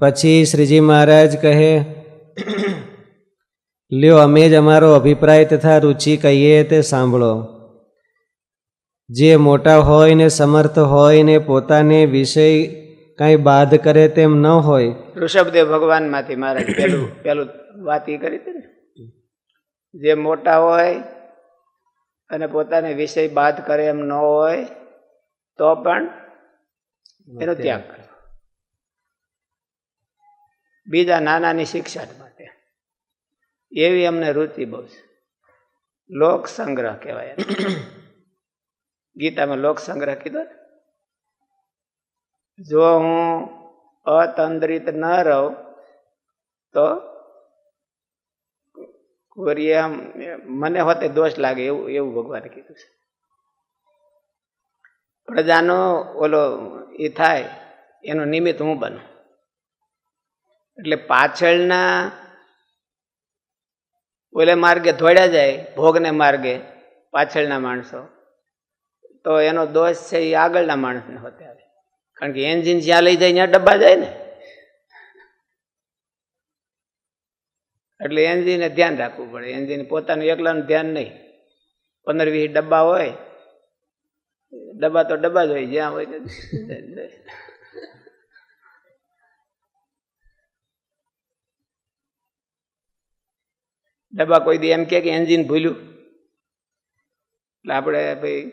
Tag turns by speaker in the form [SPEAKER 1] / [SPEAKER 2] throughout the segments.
[SPEAKER 1] પછી શ્રીજી મહારાજ કહે લ્યો અમે જ અમારો અભિપ્રાય તથા રુચિ કહીએ તે સાંભળો. જે મોટા હોય ને સમર્થ હોય ને પોતાને વિષય કાંઈ બાધ કરે તેમ ન હોય.
[SPEAKER 2] ઋષભદેવ ભગવાનમાંથી મહારાજ પેલું પેલું વાત એ કરી હતી ને? જે મોટા હોય અને પોતાને વિષય બાદ કરે એમ ન હોય તો પણ એનો ત્યાગ કરે. બીજા નાનાની શિક્ષા માટે. એવી અમને રુચિ બહુ છે. લોક સંગ્રહ કહેવાય. ગીતામાં લોક સંગ્રહ કીધો જો હું અતંદ્રિત ન રહું, તો આમ મને હોતે દોષ લાગે એવું એવું ભગવાને કીધું છે. પ્રજાનો ઓલો એ થાય, એનું નિમિત્ત હું બનું. એટલે પાછળના ઓલે માર્ગે ધોડ્યા જાય, ભોગને માર્ગે પાછળના માણસો. તો એનો દોષ છે એ આગળના માણસને હોતે આવે. કારણ કે એન્જિન જ્યાં લઈ જાય ત્યાં ડબ્બા જાય ને. એટલે એન્જિને ધ્યાન રાખવું પડે. એન્જિન પોતાનું એકલાનું ધ્યાન નહીં. પંદર વીસ ડબ્બા હોય, ડબ્બા તો ડબ્બા જ હોય, જ્યાં હોય ડબ્બા કોઈ દી એમ કે એન્જિન ભૂલ્યું. એટલે આપણે ભાઈ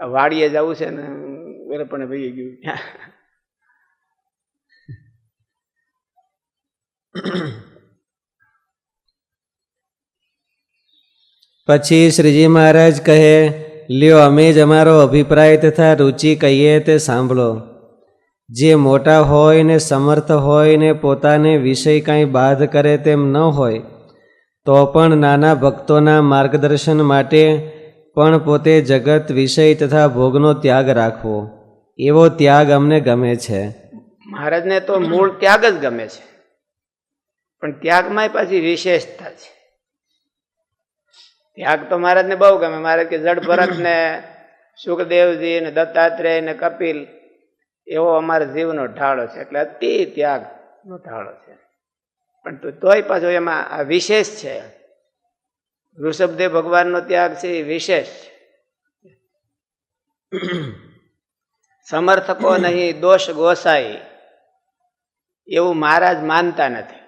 [SPEAKER 2] વાડીએ જવું છે ને એટલે પણ ભાઈ ગયું.
[SPEAKER 1] પછી શ્રીજી મહારાજ કહે, લ્યો, અમે જ અમારો અભિપ્રાય તથા રુચિ કહીએ તે સાંભળો. જે મોટા હોય ને સમર્થ હોય ને પોતાને વિષય કાંઈ બાધ કરે તેમ ન હોય તો પણ નાના ભક્તોના માર્ગદર્શન માટે પણ પોતે જગત વિષય તથા ભોગનો ત્યાગ રાખવો. એવો ત્યાગ અમને ગમે છે.
[SPEAKER 2] મહારાજને તો મૂળ ત્યાગ જ ગમે છે. પણ ત્યાગમાં પાછી વિશેષતા છે. ત્યાગ તો મહારાજને બહુ ગમે. મહારાજ કે જડ ભરત ને સુખદેવજી ને દત્તાત્રેય ને કપિલ એવો અમારા જીવનો ઢાળો છે. એટલે અતિ ત્યાગનો ઢાળો છે. પણ તોય પાછો એમાં આ વિશેષ છે. ઋષભદેવ ભગવાનનો ત્યાગ છે એ વિશેષ. સમર્થકો નહીં દોષ ગોસાઈ, એવું મહારાજ માનતા નથી.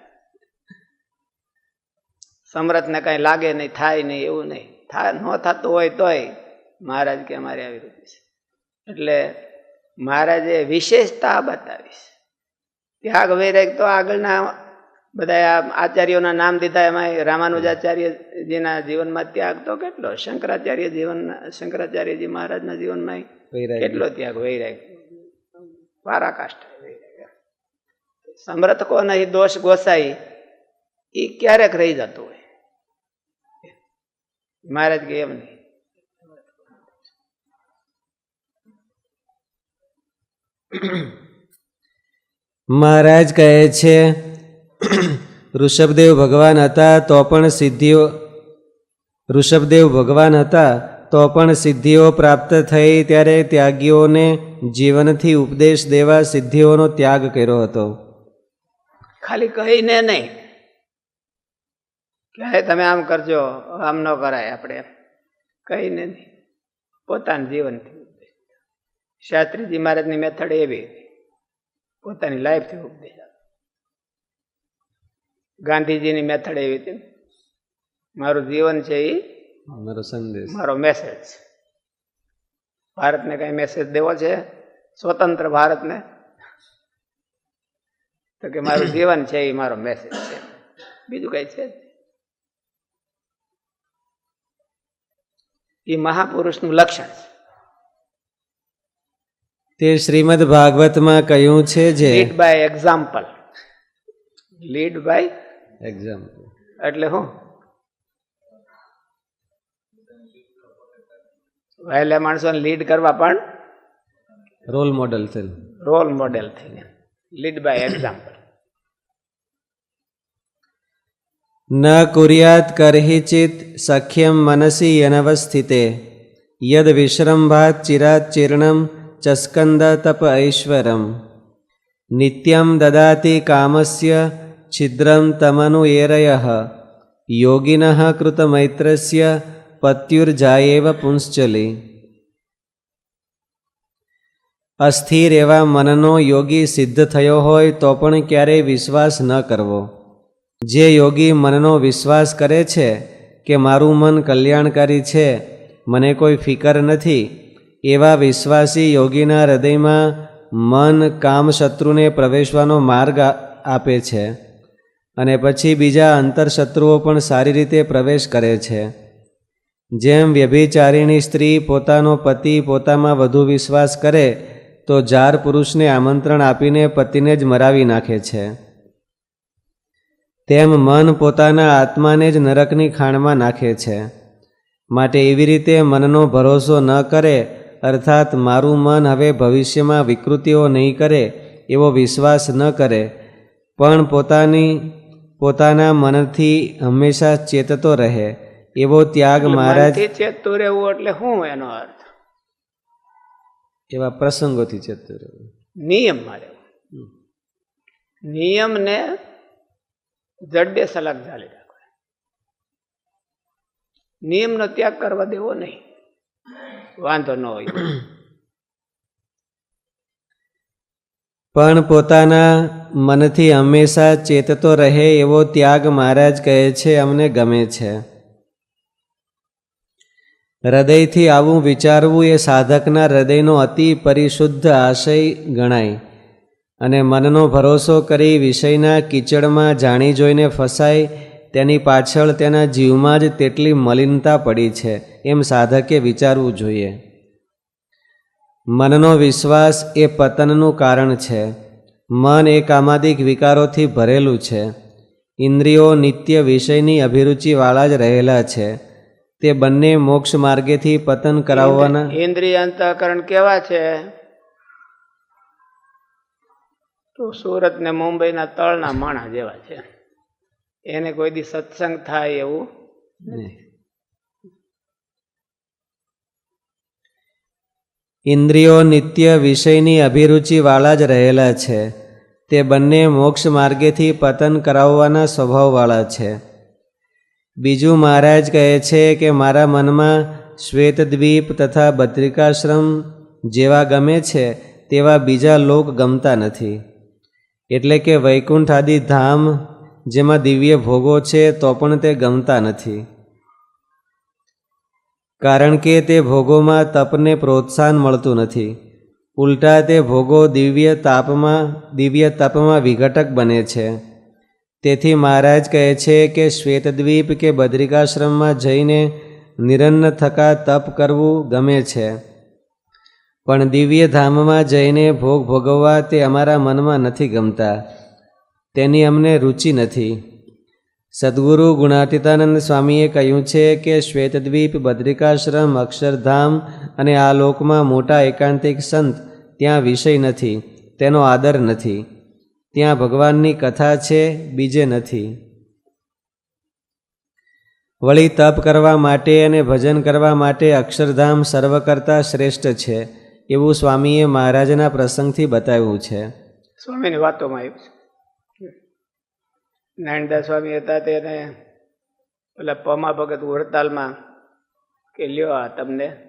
[SPEAKER 2] સમર્થને કાંઈ લાગે નહીં, થાય નહીં, એવું નહીં. થાય ન થતું હોય તોય મહારાજ કે અમારે આવી રીતે છે. એટલે મહારાજે વિશેષતા બતાવીશ ત્યાગ વૈરાગ તો આગળના બધા આચાર્યોના નામ દીધા એમાં રામાનુજાચાર્યજીના જીવનમાં ત્યાગ તો કેટલો? શંકરાચાર્ય જીવન શંકરાચાર્યજી મહારાજના જીવનમાં કેટલો ત્યાગ વૈરાગ પારાકાષ્ઠ સમર્થકો નહીં દોષ ગોસાઈ. એ ક્યારેક રહી જતું હોય. મહારાજ કે એમ નહીં.
[SPEAKER 1] મહારાજ કહે છે ઋષભદેવ ભગવાન હતા તો પણ સિદ્ધિઓ, ઋષભદેવ ભગવાન હતા તો પણ સિદ્ધિઓ પ્રાપ્ત થઈ ત્યારે ત્યાગીઓને જીવનથી ઉપદેશ દેવા સિદ્ધિઓનો ત્યાગ કર્યો હતો.
[SPEAKER 2] ખાલી કહીને નહીં. કે તમે આમ કરજો, આમ ન કરાય આપણે. કહીને નહીં. પોતાના જીવનથી ઉપદેશ. શાસ્ત્રીજી મહારાજની મેથડ એવી. પોતાની લાઈફથી ઉપદેશ. ગાંધીજીની મેથડ એવી હતી મારું જીવન છે એ
[SPEAKER 1] મારો સંદેશ.
[SPEAKER 2] મારો મેસેજ ભારતને કઈ મેસેજ દેવો છે? સ્વતંત્ર ભારતને? તો કે મારું જીવન છે એ મારો મેસેજ છે. બીજું કઈ છે? એ મહાપુરુષનું લક્ષણ છે.
[SPEAKER 1] તે શ્રીમદ ભાગવતમાં કહ્યું છે જે?
[SPEAKER 2] Lead by example lead by
[SPEAKER 1] example
[SPEAKER 2] એટલે શું વહેલા માણસોને લીડ કરવા પણ
[SPEAKER 1] રોલ મોડલ છે
[SPEAKER 2] રોલ મોડેલ થઈને લીડ બાય એક્ઝામ્પલ
[SPEAKER 1] ન કુર્યાત કરહિચિત સખ્યમ મનસી યનવસ્થિતે યદ વિશ્રંભાત ચિરાત ચીર્ણમ ચસ્કંદ તપ ઐશ્વરમ નિત્યમ દદાતિ કામસ્ય છિદ્રમ તમનુ એરય યોગિન કૃતમૈત્રસ્ય પત્યુર્જાએવ પુંશ્ચલી અસ્થિર એવા મનનો યોગી સિદ્ધ થયો હોય તો પણ ક્યારેય વિશ્વાસ ન કરવો જે યોગી મનનો વિશ્વાસ કરે છે કે મારું મન કલ્યાણકારી છે મને કોઈ ફિકર નથી એવા વિશ્વાસી યોગીના હૃદયમાં મન કામ શત્રુને પ્રવેશવાનો માર્ગ આપે છે અને પછી બીજા અંતરશત્રુઓ પણ સારી રીતે પ્રવેશ કરે છે. જેમ વ્યભિચારીણી સ્ત્રી પોતાનો પતિ પોતામાં વધુ વિશ્વાસ કરે, તો જાર પુરુષને આમંત્રણ આપીને પતિને જ મરાવી નાખે છે. તેમ મન પોતાના આત્માને જ નરકની ખાણમાં નાખે છે. માટે એવી રીતે મનનો ભરોસો ન કરે, અર્થાત મારું મન હવે ભવિષ્યમાં વિકૃતિઓ નહીં કરે એવો વિશ્વાસ ન કરે, પણ પોતાની પોતાના મનથી હંમેશા ચેતતો રહે એવો ત્યાગ મહારાજ
[SPEAKER 2] ચેતતું રહેવું એટલે શું એનો અર્થ?
[SPEAKER 1] એવા પ્રસંગોથી ચેતતો રહેવું.
[SPEAKER 2] નિયમમાં રહેવું. નિયમને જડે સલાક ચાલી રાખો નિયમનો ત્યાગ કરવા દેવો નહીં. વાંધો ન હોય.
[SPEAKER 1] પણ પોતાના મનથી હંમેશા ચેતતો રહે એવો ત્યાગ મહારાજ કહે છે, અમને ગમે છે. હૃદયથી આવું વિચારવું એ સાધકના હૃદયનો અતિ પરિશુદ્ધ આશય ગણાય અને મનનો ભરોસો કરી વિષયના કીચડમાં જાણી જોઈને ફસાય, તેની પાછળ તેના જીવમાં જ તેટલી મલિનતા પડી છે, એમ સાધકે વિચારવું જોઈએ. મનનો વિશ્વાસ એ પતનનું કારણ છે. મન એ કામાદિક વિકારોથી ભરેલું છે. ઇન્દ્રિયો નિત્ય વિષયની અભિરુચિવાળા જ રહેલા છે. તે બંને મોક્ષ માર્ગેથી પતન કરાવવાના
[SPEAKER 2] ઇન્દ્રિય અંતઃકરણ કેવા છે? તો સુરત ને મુંબઈના તળના માણા જેવા છે. એને કોઈ દી સત્સંગ થાય એવું
[SPEAKER 1] ઇન્દ્રિયો નિત્ય વિષયની અભિરુચિવાળા જ રહેલા છે. તે બંને મોક્ષ માર્ગેથી પતન કરાવવાના સ્વભાવવાળા છે. બીજું મહારાજ કહે છે કે મારા મનમાં શ્વેતદ્વીપ તથા બદ્રિકાશ્રમ જેવા ગમે છે તેવા બીજા લોક ગમતા નથી. એટલે કે વૈકુંઠ આદિ ધામ જેમાં દિવ્ય ભોગો છે તો પણ તે ગમતા નથી. કારણ કે તે ભોગોમાં તપને પ્રોત્સાહન મળતું નથી. ઉલટા તે ભોગો દિવ્ય તાપમાં, દિવ્ય તપમાં વિઘટક બને છે. તેથી મહારાજ કહે છે કે શ્વેતદ્વીપ કે બદ્રિકાશ્રમમાં જઈને નિરન્ન થકા તપ કરવું ગમે છે. પણ દિવ્ય ધામમાં જઈને ભોગ ભોગવવા તે અમારા મનમાં નથી ગમતા. તેની અમને રુચિ નથી. સદગુરુ ગુણાતીતાનંદ સ્વામીએ કહ્યું છે કે શ્વેતદ્વીપ, બદ્રિકાશ્રમ, અક્ષરધામ અને આ લોકમાં મોટા એકાંતિક સંત ત્યાં વિષય નથી, તેનો આદર નથી. ત્યાં ભગવાનની કથા છે, બીજે નથી. વળી તપ કરવા માટે અને ભજન કરવા માટે અક્ષરધામ સર્વ કરતાં શ્રેષ્ઠ છે, એવું સ્વામીએ મહારાજના પ્રસંગથી બતાવ્યું છે.
[SPEAKER 2] સ્વામીની વાતોમાં આવ્યું છે. નારાયણદાસ સ્વામી હતા તેને પેલા પમા ભગત વડતાલમાં કે લ્યો આ તમને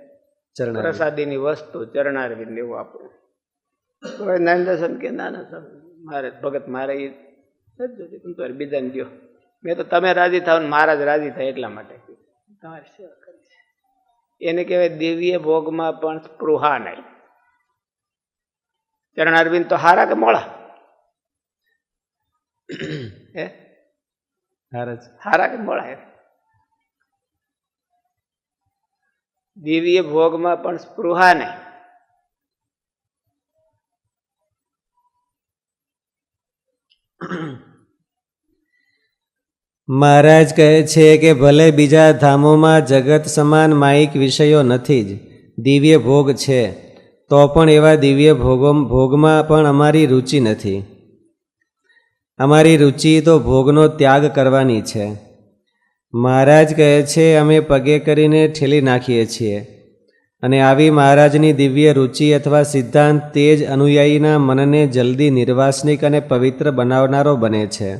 [SPEAKER 2] પ્રસાદીની વસ્તુ ચરણારવિંદ એવું આપું. તો હવે નારાયણદાસ સ્વામી કે ના ના મારે ભગત મારે એ બીજાને દો મેં તો તમે રાજી થાવ ને મહારાજ રાજી થાય એટલા માટે. તમારી સેવા કરી છે. એને કહેવાય દિવ્ય ભોગમાં પણ સ્પૃહા નહીં ચરણારવિંદ તો હારા કે મોળા? હે?
[SPEAKER 1] મહારાજ
[SPEAKER 2] હારા કે મોળા. દિવ્ય ભોગમાં પણ સ્પૃહા નહીં.
[SPEAKER 1] મહારાજ કહે છે કે ભલે બીજા ધામોમાં જગત સમાન માયિક વિષયો નથી જ દિવ્ય ભોગ છે તો પણ એવા દિવ્ય ભોગો ભોગમાં પણ અમારી રુચિ નથી. અમારી રુચિ તો ભોગનો ત્યાગ કરવાની છે. મહારાજ કહે છે, અમે પગે કરીને ઠેલી નાખીએ છીએ. અને આવી મહારાજની દિવ્ય રુચિ અથવા સિદ્ધાંત તે જ અનુયાયીના મનને જલ્દી નિર્વાસનિક અને પવિત્ર બનાવનારો બને છે.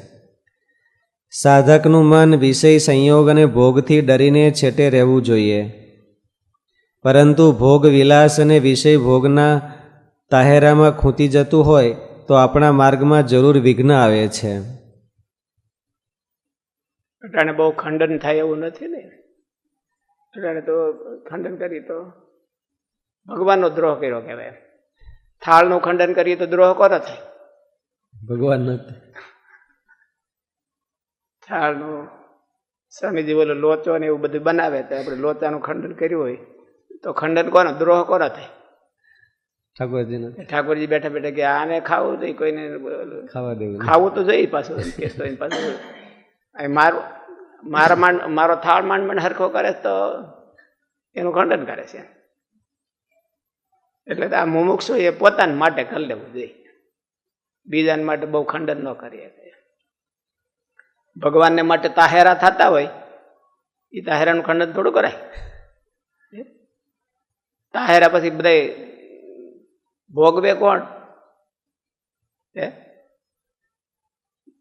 [SPEAKER 1] સાધકનું મન વિષય સંયોગ અને ભોગથી ડરીને છેટે રહેવું જોઈએ. પરંતુ ભોગ વિલાસ અને વિષય ભોગના તાહેરામાં ખૂંતી જતું હોય તો આપણા માર્ગમાં જરૂર વિઘ્ન આવે છે.
[SPEAKER 2] અટાણે બહુ ખંડન થાય એવું નથી ને? અટાણે તો ખંડન કરી તો ભગવાનનો દ્રોહ કર્યો કહેવાય. થાળનું ખંડન કરીએ તો દ્રોહ કોનો થાય?
[SPEAKER 1] ભગવાન
[SPEAKER 2] થાળનું સ્વામીજી બોલો લોચો ને એવું બધું બનાવે તો આપણે લોચાનું ખંડન કર્યું હોય તો ખંડન કોનો? દ્રોહ કોનો થાય?
[SPEAKER 1] ઠાકોરજી
[SPEAKER 2] ઠાકોરજી બેઠા બેઠા કે આને ખાવું જોઈએ કોઈને
[SPEAKER 1] ખાવા દેવું
[SPEAKER 2] ખાવું તો જોઈએ પાછું કેસ તો પાછું મારું મારા માંડ મારો થાળ માંડ માંડ હરખો કરે તો એનું ખંડન કરે છે. એટલે આ મુમુક્ષુ એ પોતાના માટે કરી લેવું જોઈએ. બીજાને માટે બહુ ખંડન ન કરીએ ભગવાનને માટે તાહેરા થતા હોય એ તાહેરાનું ખંડન થોડું કરાય. તાહેરા પછી બધા ભોગવે કોણ? હે?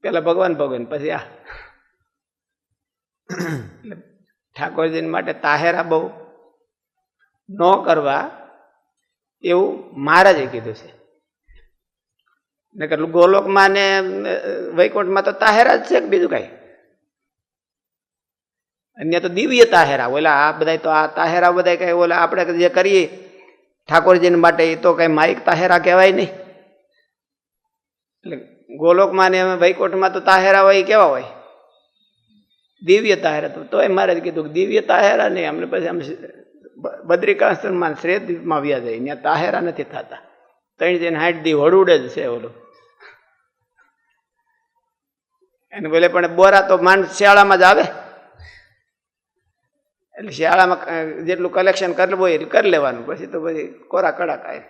[SPEAKER 2] પેલા ભગવાન ભોગવે પછી આ. એટલે ઠાકોરજી માટે તાહેરા બહુ. ન કરવા એવું મહારાજે કીધું છે. નકર ગોલોકમાં ને વૈકુંઠમાં તો તાહેરા જ છે કે બીજું કઈ? અન્ય તો દિવ્ય તાહેરા ઓલા આ બધા તો આ તાહેરા બધા કઈ ઓલા આપણે જે કરીએ ઠાકોરજીને માટે એ તો કઈ માઇક તાહેરા કહેવાય નહીં. એટલે ગોલોકમાં ને વૈકુંઠમાં તો તાહેરા હોય કેવા હોય? દિવ્ય તાહેરા તો તોય મારે કીધું કે દિવ્ય તાહેરા નહીં અમને પછી આમ બદ્રિકાશ્રમમાં શ્રેદ્વીપમાં વ્યા જાય ત્યાં તાહેરા નથી થતા. ત્રણ જઈને હાઈટ દી વડુડે જ છે ઓલું. એને બોલે, પણ બોરા તો માંડ શિયાળામાં જ આવે? એટલે શિયાળામાં જેટલું કલેક્શન કરવું હોય એટલું કરી લેવાનું. પછી તો પછી કોરા કડા કાય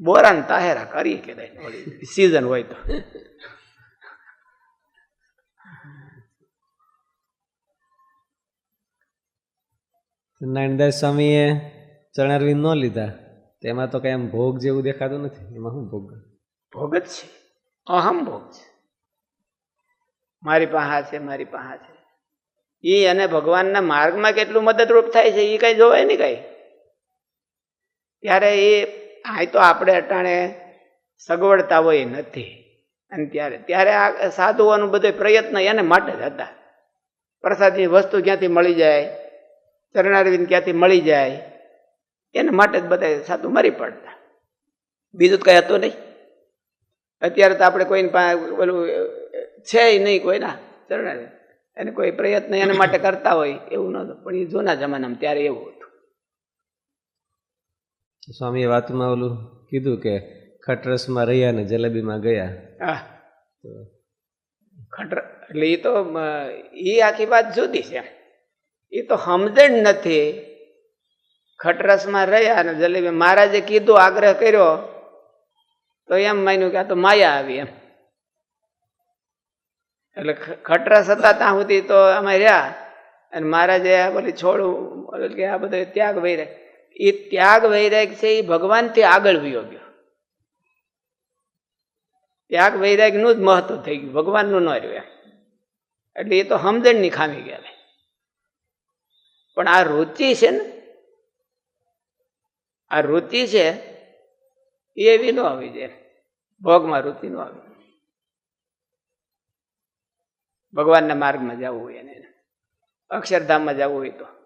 [SPEAKER 2] બોરા ને તાહેરા કરી કે સિઝન હોય તો.
[SPEAKER 1] નારાયણદાસ સ્વામીએ ચણારવીન ન લીધા. તેમાં તો કઈ એમ ભોગ જેવું દેખાતું નથી. એમાં શું ભોગ?
[SPEAKER 2] ભોગ જ છે. અહમ ભોગ છે. મારી પાસે છે મારી પાસે છે. એ અને ભગવાનના માર્ગમાં કેટલું મદદરૂપ થાય છે એ કઈ જોવાય નહીં કઈ. ત્યારે એ, આ તો આપણે અટાણે સગવડતા હોય નથી. અને ત્યારે ત્યારે આ સાધુઓનું બધો પ્રયત્ન એને માટે જ હતા. પ્રસાદની વસ્તુ ક્યાંથી મળી જાય, ચરણારવિંદ ક્યાંથી મળી જાય, એના માટે જ બધા સાધુ મરી પડતા. બીજું કંઈ હતું નહીં. અત્યારે તો આપણે કોઈને પાસે ઓલું છે નહીં કોઈના ચરણારે એને કોઈ પ્રયત્ન એના માટે કરતા હોય એવું નહોતું પણ એ જૂના જમાનામાં ત્યારે એવું હતું.
[SPEAKER 1] સ્વામીએ વાતમાં ઓલું કીધું કે ખટરસમાં રહ્યા ને જલેબીમાં ગયા.
[SPEAKER 2] હા. ખટર એટલે એ તો એ આખી વાત જુદી છે. એ તો સમજણ નથી ખટરસમાં રહ્યા અને જલેબી મહારાજે કીધું આગ્રહ કર્યો તો એમ માન્યું કે આ તો માયા આવી એમ. એટલે ખટરસ હતા ત્યાં સુધી તો અમે રહ્યા. અને મહારાજે આ બોલી છોડું કે આ બધો ત્યાગ વૈરાગ એ ત્યાગ વૈરાગ છે એ ભગવાનથી આગળ વયો ગયો. ત્યાગ વૈરાગનું જ મહત્વ થઈ ગયું, ભગવાનનું ન રહ્યું એટલે એ તો સમજણની ખામી ગયા પણ આ રુચિ છે ને, આ રુચિ છે, એ એવી ન આવી જાય ભોગમાં રુચિ ન આવી. ભગવાનના માર્ગમાં જવું હોય એને. અક્ષરધામમાં જવું હોય તો.